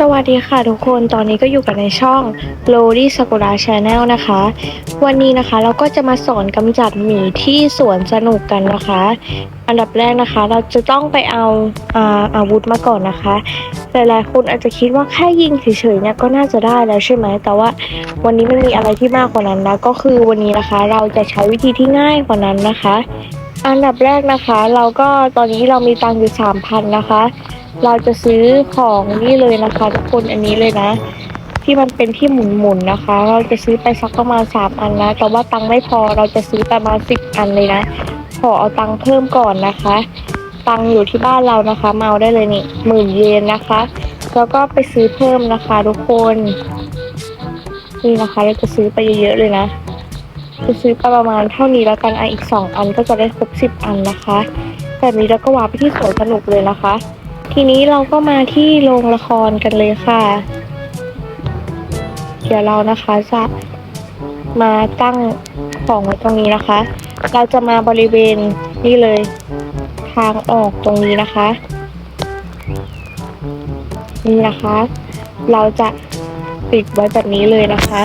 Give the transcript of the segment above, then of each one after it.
สวัสดีค่ะทุกคน ตอนนี้ก็อยู่กันในช่อง l o r y Sakura Channel นะคะ วันนี้นะคะเราก็จะมาสอนกำจัดหมีที่สวนสนุกกันนะคะ อันดับแรกนะคะ เราจะต้องไปเอาอาอาวุธมาก่อนนะคะ หลายๆคนอาจจะคิดว่าแค่ยิงเฉยๆเนี่ยก็น่าจะได้แล้วใช่ไหม แต่ว่าวันนี้มันมีอะไรที่มากกว่านั้นนะ ก็คือวันนี้นะคะเราจะใช้วิธีที่ง่ายกว่านั้นนะคะ อันดับแรกนะคะ เราก็ตอนนี้เรามีตังค์อยู่สามพันนะคะ เราจะซื้อของนี่เลยนะคะทุกคนอันนี้เลยนะ ที่มันเป็นที่หมุนๆนนะคะ เราจะซื้อไปสักประมาณสามอันนะแต่ว่าตังค์ไม่พอเราจะซื้อประมาณสิบอันเลยนะ ขอเอาตังค์เพิ่มก่อนนะคะ ตังค์อยู่ที่บ้านเรานะคะมาเอาได้เลยนี่หมื่นเยนนะคะ แล้วก็ไปซื้อเพิ่มนะคะทุกคนนี่นะคะ เราจะซื้อไปเยอะๆเลยนะจะซื้อไปประมาณเท่านี้แล้วกันอะอีกสองอันก็จะได้ครบสิบอันนะคะ แบบนี้เราก็วางไปที่สวนสนุกเลยนะคะ ทีนี้เราก็มาที่โรงละครกันเลยค่ะ เดี๋ยวเรานะคะจะมาตั้งของไว้ตรงนี้นะคะ เราจะมาบริเวณนี่เลย ทางออกตรงนี้นะคะ นี่นะคะ เราจะปิดไว้แบบนี้เลยนะคะ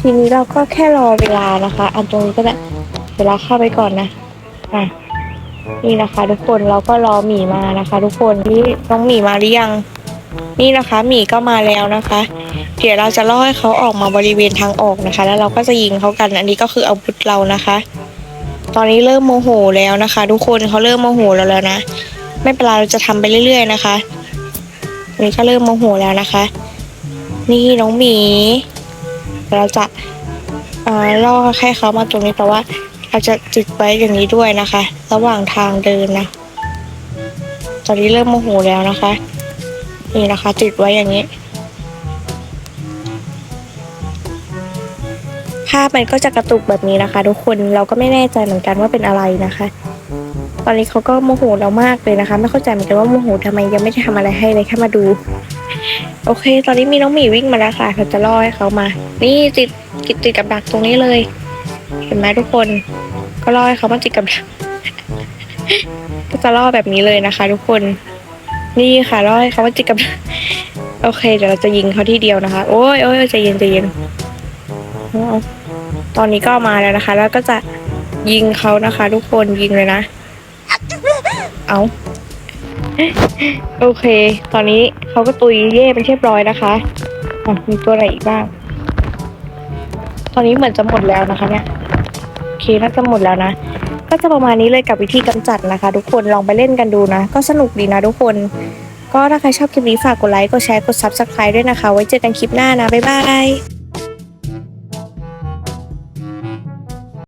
ทีนี้เราก็แค่รอเวลานะคะ อันตรงนี้ก็ได้เดี๋ยวลาเข้าไปก่อนนะอะ นี่นะคะ ทุกคนเราก็รอหมีมานะคะ ทุกคนนี่น้องหมีมาหรือยัง นี่นะคะหมีก็มาแล้วนะคะ เดี๋ยวเราจะล่อให้เขาออกมาบริเวณทางออกนะคะ แล้วเราก็จะยิงเขากันอันนี้ก็คืออาวุธเรานะคะ ตอนนี้เริ่มโมโหแล้วนะคะ ทุกคนเขาเริ่มโมโหแล้วแล้วนะไม่เป็นไรเราจะทำไปเรื่อย ๆนะคะนนี้ก็เริ่มโมโหแล้วนะคะ นี่น้องหมี เราจะเอ่อล่อให้เขามาตรงนี้แต่ว่า เราจะติดไว้อย่างนี้ด้วยนะคะ ระหว่างทางเดินนะ ตอนนี้เริ่มโมโหแล้วนะคะ นี่นะคะติดไว้อย่างนี้ภาพมันก็จะกระตุกแบบนี้นะคะ ทุกคนเราก็ไม่แน่ใจเหมือนกันว่าเป็นอะไรนะคะ ตอนนี้เขาก็โมโหเรามากเลยนะคะ ไม่เข้าใจเหมือนกันว่าโมโหทำไมยังไม่ได้ทำอะไรให้เลยแค่มาดู โอเค ตอนนี้มีน้องหมีวิ่งมาแล้วค่ะเราจะล่อให้เขามา นี่ติดติดติดกับดักตรงนี้เลย เห็นไหมทุกคน ก็ล่อให้เขามาติดกับก็จะล่อแบบนี้เลยนะคะ ทุกคน นี่ค่ะล่อให้เขามาติดกับ โอเค เดี๋ยวเราจะยิงเขาที่เดียวนะคะ โอ้ยโอ้ยใจเย็นใจเย็นเอาตอนนี้ก็มาแล้วนะคะ แล้วก็จะยิงเขานะคะ ทุกคนยิงเลยนะ เอาโอเค ตอนนี้เขาก็ตุยเย่เป็นเรียบร้อยนะคะอะมีตัวอะไรอีกบ้าง ตอนนี้เหมือนจะหมดแล้วนะคะเนี่ย น่าจะหมดแล้วนะ ก็จะประมาณนี้เลยกับวิธีกำจัดนะคะ ทุกคนลองไปเล่นกันดูนะ ก็สนุกดีนะทุกคน ก็ถ้าใครชอบคลิปนี้ฝากกดไลค์กดแชร์กด Subscribe ด้วยนะคะ ไว้เจอกันคลิปหน้านะบ๊ายบาย